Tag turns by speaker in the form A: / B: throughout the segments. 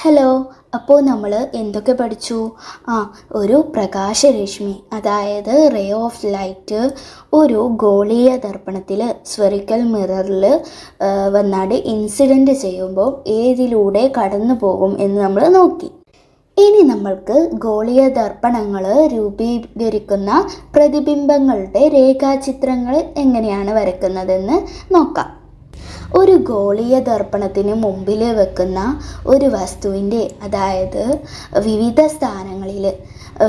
A: Hello അപ്പോൾ നമ്മൾ എന്തൊക്കെ പഠിച്ചു? ആ ഒരു പ്രകാശരശ്മി അതായത് റേ ഓഫ് ലൈറ്റ് ഒരു ഗോളീയ ദർപ്പണത്തിൽ സ്ഫെറിക്കൽ മിററിൽ വന്നാട് ഇൻസിഡന്റ് ചെയ്യുമ്പോൾ ഏതിലൂടെ കടന്നു പോകും എന്ന് നമ്മൾ നോക്കി. ഇനി നമ്മൾക്ക് ഗോളീയ ദർപ്പണങ്ങൾ രൂപീകരിക്കുന്ന പ്രതിബിംബങ്ങളുടെ രേഖാചിത്രങ്ങൾ എങ്ങനെയാണ് വരയ്ക്കുന്നതെന്ന് നോക്കാം. ഒരു ഗോളീയ ദർപ്പണത്തിന് മുമ്പിൽ വെക്കുന്ന ഒരു വസ്തുവിന്റെ അതായത് വിവിധ സ്ഥാനങ്ങളിൽ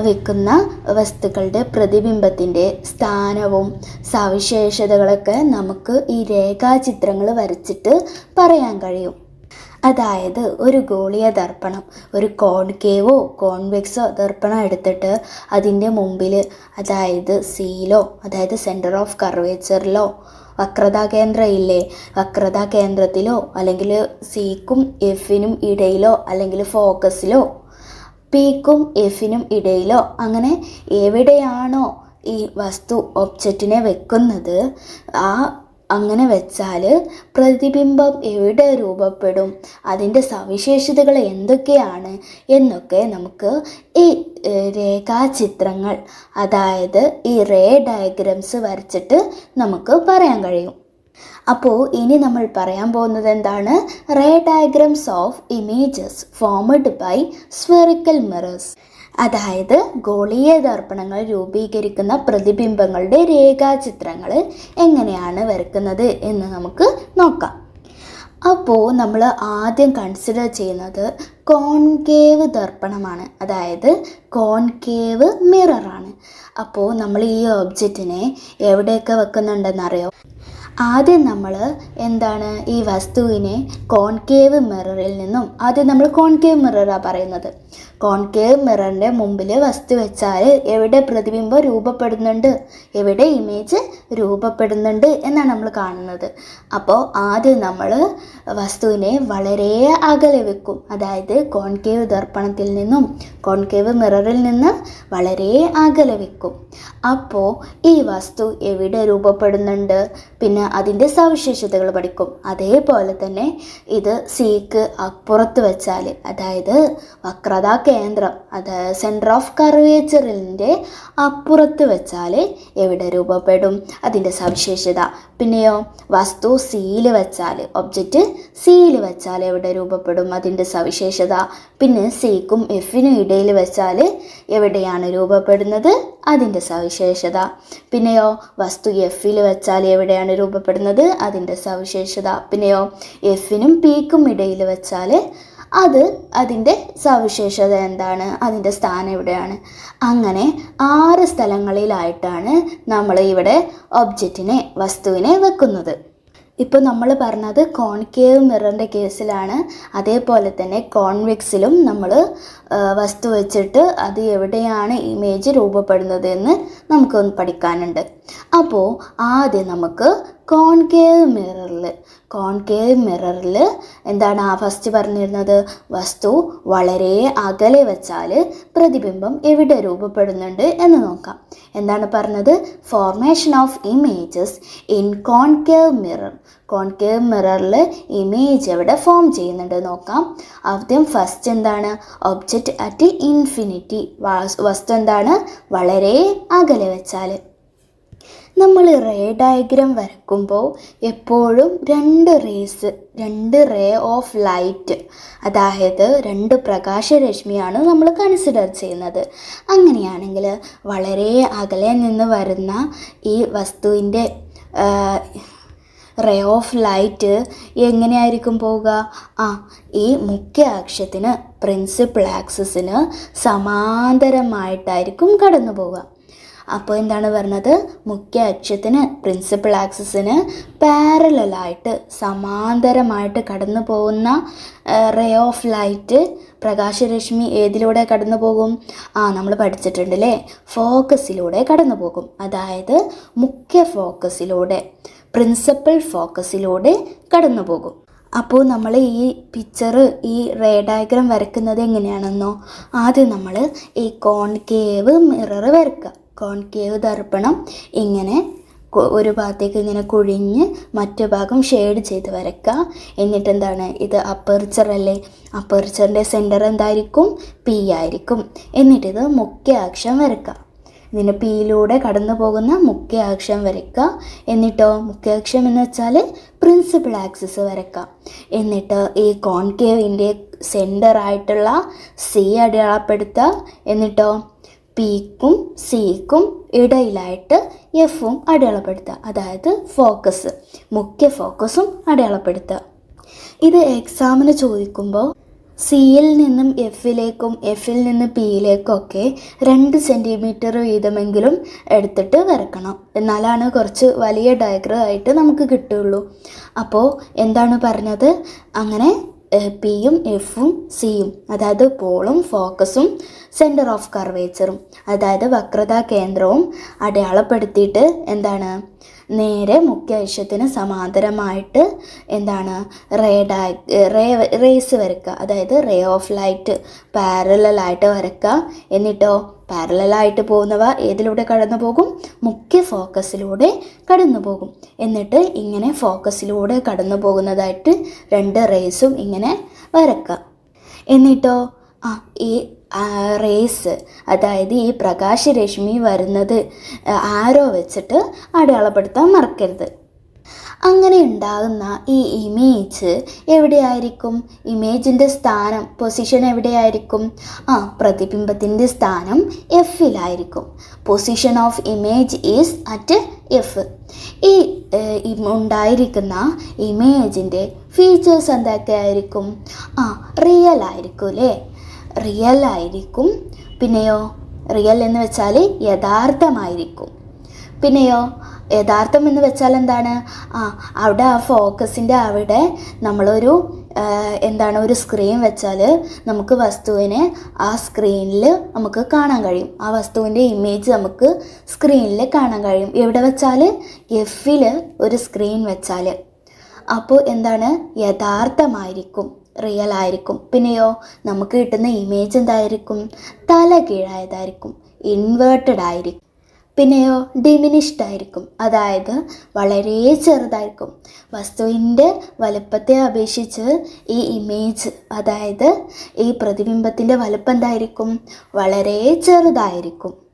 A: വെക്കുന്ന വസ്തുക്കളുടെ പ്രതിബിംബത്തിന്റെ സ്ഥാനവും സവിശേഷതകളൊക്കെ നമുക്ക് ഈ രേഖാചിത്രങ്ങൾ വരച്ചിട്ട് പറയാൻ കഴിയും. അതായത് ഒരു ഗോളീയ ദർപ്പണം ഒരു കോൺകേവോ കോൺവെക്സോ ദർപ്പണം എടുത്തിട്ട് അതിന്റെ മുമ്പിൽ അതായത് സീലോ അതായത് സെന്റർ ഓഫ് കർവേച്ചറിലോ വക്രതാ കേന്ദ്രം ഇല്ലേ വക്രതാ കേന്ദ്രത്തിലോ അല്ലെങ്കിൽ സിക്കും എഫിനും ഇടയിലോ അല്ലെങ്കിൽ ഫോക്കസിലോ പിക്കും എഫിനും ഇടയിലോ അങ്ങനെ എവിടെയാണോ ഈ വസ്തു ഒബ്ജക്റ്റിനെ വെക്കുന്നത് ആ അങ്ങനെ വെച്ചാൽ പ്രതിബിംബം എവിടെ രൂപപ്പെടും? അതിന്റെ സവിശേഷതകൾ എന്തൊക്കെയാണ്? എന്നൊക്കെ നമുക്ക് ഈ രേഖാചിത്രങ്ങൾ അതായത് ഈ റേ ഡയഗ്രംസ് വരച്ചിട്ട് നമുക്ക് പറയാൻ കഴിയും. അപ്പോൾ ഇനി നമ്മൾ പറയാൻ പോകുന്നത് എന്താണ്? Ray diagrams of images formed by spherical mirrors. അതായത് ഗോളീയ ദർപ്പണങ്ങൾ രൂപീകരിക്കുന്ന പ്രതിബിംബങ്ങളുടെ രേഖാചിത്രങ്ങൾ എങ്ങനെയാണ് വരക്കുന്നത് എന്ന് നമുക്ക് നോക്കാം. അപ്പോൾ നമ്മൾ ആദ്യം കൺസിഡർ ചെയ്യുന്നത് കോൺകേവ് ദർപ്പണമാണ്. അതായത് കോൺകേവ് മിററാണ് അപ്പോൾ നമ്മൾ ഈ ഒബ്ജക്റ്റിനെ എവിടെയൊക്കെ വെക്കുന്നുണ്ടെന്നറിയോ ആദ്യം നമ്മൾ എന്താണ് ഈ വസ്തുവിനെ കോൺകേവ് മിററിൽ നിന്നും ആദ്യം നമ്മൾ കോൺകേവ് മിററാണ് പറയുന്നത്. കോൺകേവ് മിററിന്റെ മുമ്പിൽ വസ്തു വെച്ചാൽ എവിടെ പ്രതിബിംബം രൂപപ്പെടുന്നുണ്ട്? എവിടെ ഇമേജ് രൂപപ്പെടുന്നുണ്ട് എന്നാണ് നമ്മൾ കാണുന്നത്. അപ്പോൾ ആദ്യം നമ്മൾ വസ്തുവിനെ വളരെ അകലെ വെക്കും. അതായത് കോൺകേവ് ദർപ്പണത്തിൽ നിന്നും കോൺകേവ് മിററിൽ നിന്ന് വളരെ അകലെ വെക്കും. അപ്പോൾ ഈ വസ്തു എവിടെ രൂപപ്പെടുന്നുണ്ട്? പിന്നെ അതിന്റെ സവിശേഷതകൾ പഠിക്കും. അതേപോലെ തന്നെ ഇത് സീക്ക് അപ്പുറത്ത് വെച്ചാൽ അതായത് വക്രതാ കേന്ദ്രം. അത് സെന്റർ ഓഫ് കർവേച്ചറിന്റെ അപ്പുറത്ത് വെച്ചാൽ എവിടെ രൂപപ്പെടും? അതിന്റെ സവിശേഷത. പിന്നെയോ വസ്തു സീൽ വെച്ചാൽ ഒബ്ജക്റ്റ് സീൽ വെച്ചാൽ എവിടെ രൂപപ്പെടും അതിന്റെ സവിശേഷത? പിന്നെ സീക്കും എഫിനും ഇടയിൽ വെച്ചാൽ എവിടെയാണ് രൂപപ്പെടുന്നത്? അതിന്റെ സവിശേഷത. പിന്നെയോ വസ്തു എഫിൽ വെച്ചാൽ എവിടെയാണ് രൂപപ്പെടുന്നത്? അതിന്റെ സവിശേഷത. പിന്നെയോ എഫിനും പിക്കും ഇടയിൽ വെച്ചാൽ അത് അതിന്റെ സവിശേഷത എന്താണ്? അതിന്റെ സ്ഥാനം എവിടെയാണ്? അങ്ങനെ ആറ് സ്ഥലങ്ങളിലായിട്ടാണ് നമ്മൾ ഇവിടെ ഒബ്ജക്റ്റിനെ വസ്തുവിനെ വെക്കുന്നത്. ഇപ്പോൾ നമ്മൾ പറഞ്ഞത് കോൺകേവ് മിററിന്റെ കേസിലാണ്. അതേപോലെ തന്നെ കോൺവെക്സിലും നമ്മൾ വസ്തു വെച്ചിട്ട് അത് എവിടെയാണ് ഇമേജ് രൂപപ്പെടുന്നത് എന്ന് നമുക്കൊന്ന് പഠിക്കാനുണ്ട്. അപ്പോൾ ആദ്യം നമുക്ക് കോൺകേവ് മിററിൽ കോൺകേവ് മിററിൽ എന്താണ് ആ ഫസ്റ്റ് പറഞ്ഞിരുന്നത്? വസ്തു വളരെ അകലെ വെച്ചാൽ പ്രതിബിംബം എവിടെ രൂപപ്പെടുന്നുണ്ട് എന്ന് നോക്കാം. എന്താണ് പറഞ്ഞത്? Formation of images in concave mirror concave മിററിൽ image എവിടെ ഫോം ചെയ്യുന്നുണ്ട് നോക്കാം. ആദ്യം ഫസ്റ്റ് എന്താണ്? ഒബ്ജക്റ്റ് അറ്റ് ഇൻഫിനിറ്റി വസ്തു എന്താണ്? വളരെ അകലെ വെച്ചാൽ നമ്മൾ റേ ഡയഗ്രാം വരക്കുമ്പോൾ എപ്പോഴും രണ്ട് റേസ് രണ്ട് റേ ഓഫ് ലൈറ്റ് അതായത് രണ്ട് പ്രകാശരശ്മിയാണ് നമ്മൾ കൺസിഡർ ചെയ്യുന്നത്. അങ്ങനെയാണെങ്കിൽ വളരെ അകലെ നിന്ന് വരുന്ന ഈ വസ്തുവിന്റെ റേ ഓഫ് ലൈറ്റ് എങ്ങനെയായിരിക്കും പോവുക? ആ ഈ മുഖ്യ അക്ഷത്തിന് പ്രിൻസിപ്പിൾ ആക്സിസിന് സമാന്തരമായിട്ടായിരിക്കും കടന്നു പോവുക അപ്പോൾ എന്താണ് പറഞ്ഞത് മുഖ്യ അക്ഷത്തിന് പ്രിൻസിപ്പൽ ആക്സിസിന് പാരലായിട്ട് സമാന്തരമായിട്ട് കടന്നു പോകുന്ന റേ ഓഫ് ലൈറ്റ് പ്രകാശരശ്മി ഏതിലൂടെ കടന്നു പോകും? ആ നമ്മൾ പഠിച്ചിട്ടുണ്ട് അല്ലേ ഫോക്കസിലൂടെ കടന്നു പോകും. അതായത് മുഖ്യ ഫോക്കസിലൂടെ പ്രിൻസിപ്പൽ ഫോക്കസിലൂടെ കടന്നു പോകും. അപ്പോൾ നമ്മൾ ഈ പിക്ചർ ഈ റേ ഡയഗ്രാം വരയ്ക്കുന്നത് എങ്ങനെയാണെന്നോ ആദ്യം നമ്മൾ ഈ കോൺകേവ് മിറർ വരയ്ക്കുക. കോൺകേവ് ദർപ്പണം ഇങ്ങനെ ഒരു ഭാഗത്തേക്ക് ഇങ്ങനെ കുഴിഞ്ഞ് മറ്റു ഭാഗം ഷെയ്ഡ് ചെയ്ത് വരയ്ക്കുക എന്നിട്ട് എന്താണ് ഇത് അപ്പർച്ചർ അല്ലേ? അപ്പർച്ചറിന്റെ സെന്റർ എന്തായിരിക്കും? പി ആയിരിക്കും. എന്നിട്ടിത് മുഖ്യ അക്ഷം വരയ്ക്കുക ഇതിന്റെ പിയിലൂടെ കടന്നു പോകുന്ന മുഖ്യ അക്ഷം വരയ്ക്കുക എന്നിട്ടോ? മുഖ്യ അക്ഷം എന്ന് വെച്ചാൽ പ്രിൻസിപ്പൽ ആക്സിസ് വരയ്ക്കുക എന്നിട്ട് ഈ കോൺകേവിന്റെ സെന്റർ ആയിട്ടുള്ള സി അടയാളപ്പെടുത്തുക. എന്നിട്ടോ? പിക്കും സിക്കും ഇടയിലായിട്ട് എഫും അടയാളപ്പെടുത്തുക. അതായത് ഫോക്കസ് മുഖ്യ ഫോക്കസും അടയാളപ്പെടുത്തുക. ഇത് എക്സാമിന് ചോദിക്കുമ്പോൾ സിയിൽ നിന്നും എഫിലേക്കും എഫിൽ നിന്ന് പിയിലേക്കും ഒക്കെ രണ്ട് സെന്റിമീറ്റർ വീതമെങ്കിലും എടുത്തിട്ട് വരക്കണം. എന്നാലാണ് കുറച്ച് വലിയ ഡയഗ്രം ആയിട്ട് നമുക്ക് കിട്ടുള്ളൂ അപ്പോൾ എന്താണ് പറഞ്ഞത്? അങ്ങനെ പിയും എഫും സിയും അതായത് പോളും ഫോക്കസും സെന്റർ ഓഫ് കർവേച്ചറും അതായത് വക്രതാ കേന്ദ്രവും അടയാളപ്പെടുത്തിയിട്ട് എന്താണ്? നേരെ മുഖ്യ അക്ഷത്തിന് സമാന്തരമായിട്ട് എന്താണ് റേ ഡയ റേ റേസ് വരക്കുക അതായത് റേ ഓഫ് ലൈറ്റ് പാരലായിട്ട് വരക്കുക എന്നിട്ടോ പാരലായിട്ട് പോകുന്നവ ഏതിലൂടെ കടന്നു പോകും? മുഖ്യ ഫോക്കസിലൂടെ കടന്നു പോകും. എന്നിട്ട് ഇങ്ങനെ ഫോക്കസിലൂടെ കടന്നു പോകുന്നതായിട്ട് രണ്ട് റേസും ഇങ്ങനെ വരക്കുക എന്നിട്ടോ ആ ഈ റേസ് അതായത് ഈ പ്രകാശരശ്മി വരുന്നത് ആരോ വെച്ചിട്ട് അടയാളപ്പെടുത്താൻ മറക്കരുത്. അങ്ങനെ ഉണ്ടാകുന്ന ഈ ഇമേജ് എവിടെയായിരിക്കും? ഇമേജിന്റെ സ്ഥാനം പൊസിഷൻ എവിടെയായിരിക്കും? ആ പ്രതിബിംബത്തിന്റെ സ്ഥാനം എഫിലായിരിക്കും position of image is at F ഈ ഉണ്ടായിരിക്കുന്ന ഇമേജിന്റെ ഫീച്ചേഴ്സ് എന്തൊക്കെയായിരിക്കും? ആ റിയൽ ആയിരിക്കും അല്ലേ? റിയൽ ആയിരിക്കും. പിന്നെയോ റിയൽ എന്ന് വെച്ചാൽ യഥാർത്ഥമായിരിക്കും. പിന്നെയോ യഥാർത്ഥം എന്ന് വെച്ചാൽ എന്താണ്? ആ അവിടെ ആ ഫോക്കസിന്റെ അവിടെ നമ്മളൊരു എന്താണ് ഒരു സ്ക്രീൻ വെച്ചാൽ നമുക്ക് വസ്തുവിനെ ആ സ്ക്രീനിൽ നമുക്ക് കാണാൻ കഴിയും. ആ വസ്തുവിന്റെ ഇമേജ് നമുക്ക് സ്ക്രീനിൽ കാണാൻ കഴിയും. എവിടെ വെച്ചാൽ എഫിൽ ഒരു സ്ക്രീൻ വെച്ചാൽ അപ്പോൾ എന്താണ്? യഥാർത്ഥമായിരിക്കും. റിയൽ ആയിരിക്കും. പിന്നെയോ നമുക്ക് കിട്ടുന്ന ഇമേജ് എന്തായിരിക്കും? തല കീഴായതായിരിക്കും. ഇൻവേർട്ടഡ് ആയിരിക്കും. പിന്നെയോ ഡിമിനിഷ്ഡ് ആയിരിക്കും. അതായത് വളരെ ചെറുതായിരിക്കും. വസ്തുവിന്റെ വലുപ്പത്തെ അപേക്ഷിച്ച് ഈ ഇമേജ് അതായത് ഈ പ്രതിബിംബത്തിന്റെ വലുപ്പം എന്തായിരിക്കും? വളരെ ചെറുതായിരിക്കും.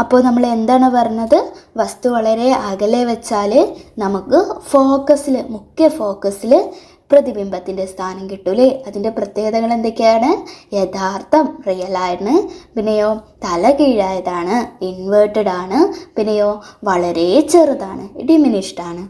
A: അപ്പോൾ നമ്മൾ എന്താണ് പറഞ്ഞത്? വസ്തു വളരെ അകലെ വെച്ചാൽ നമുക്ക് ഫോക്കസിൽ മുഖ്യ ഫോക്കസിൽ പ്രതിബിംബത്തിന്റെ സ്ഥാനം കിട്ടൂലേ? അതിന്റെ പ്രത്യേകതകൾ എന്തൊക്കെയാണ്? യഥാർത്ഥം റിയൽ ആണ് പിന്നെയോ തല കീഴായതാണ് ഇൻവേർട്ടഡ് ആണ്. പിന്നെയോ വളരെ ചെറുതാണ് ഡിമിനിഷ്ഡ് ആണ്.